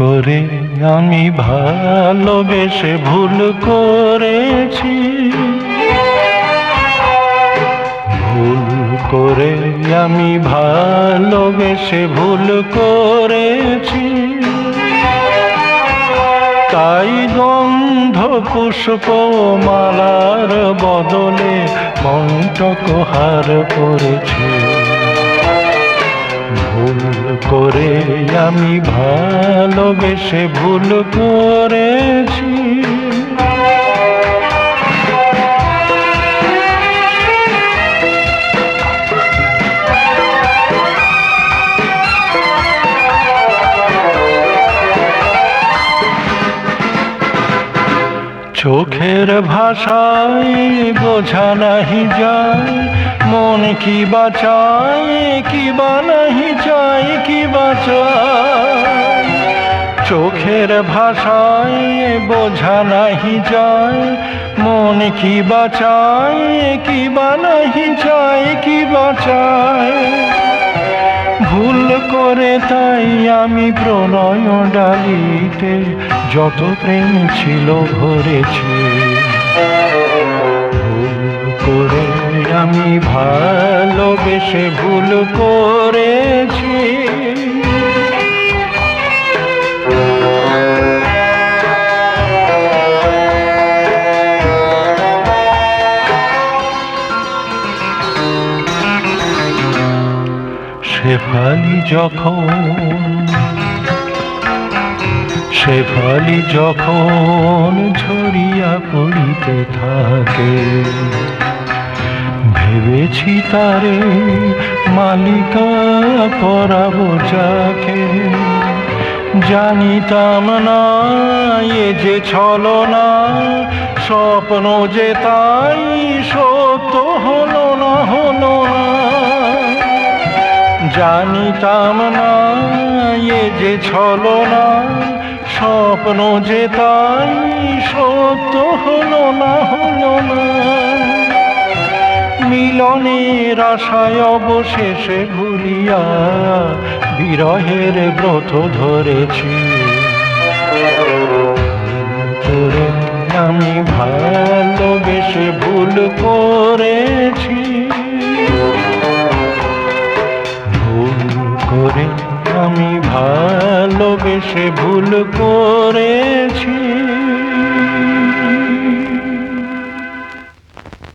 করে আমি ভালোবেসে ভুল করেছি। ভুল করে আমি ভালোবেসে ভুল করেছি। তাই গন্ধ পুষ্প মালার বদলে কণ্টক হার করেছি আমি ভালোবেসে ভুল করেছি চোখের ভাষায় বোঝা নাহি যায়, মন কি বাঁচায় কি বা নাহি চায়, কি বাঁচায় চোখের ভাষায় বোঝা নাহি যায়, মন কি বাঁচায় কি বা নাহি চায়, কি বাঁচায় করে, তাই আমি প্রণয় ডালিতে যত প্রেম ছিল ভরেছি। ভুল করে আমি ভালোবেসে ভুল করেছি। শেফালি যখন শেফালি যখন ঝরিয়া পড়িতে থাকে, ভেবেছি তারে মালিকা পরাবো যাকে। জানিতাম না এ যে ছলনা, স্বপ্ন যে তাই সত্য হলো। জানিতাম না, এ যে ছলনা, স্বপ্ন যে তাই, সত্য হলো না হলো না। মিলনের আশায় অবশেষে ভুলিয়া বিরহের ব্রত ধরেছি। করে আমি ভালোবেসে ভুল করেছি ভুল করেছি।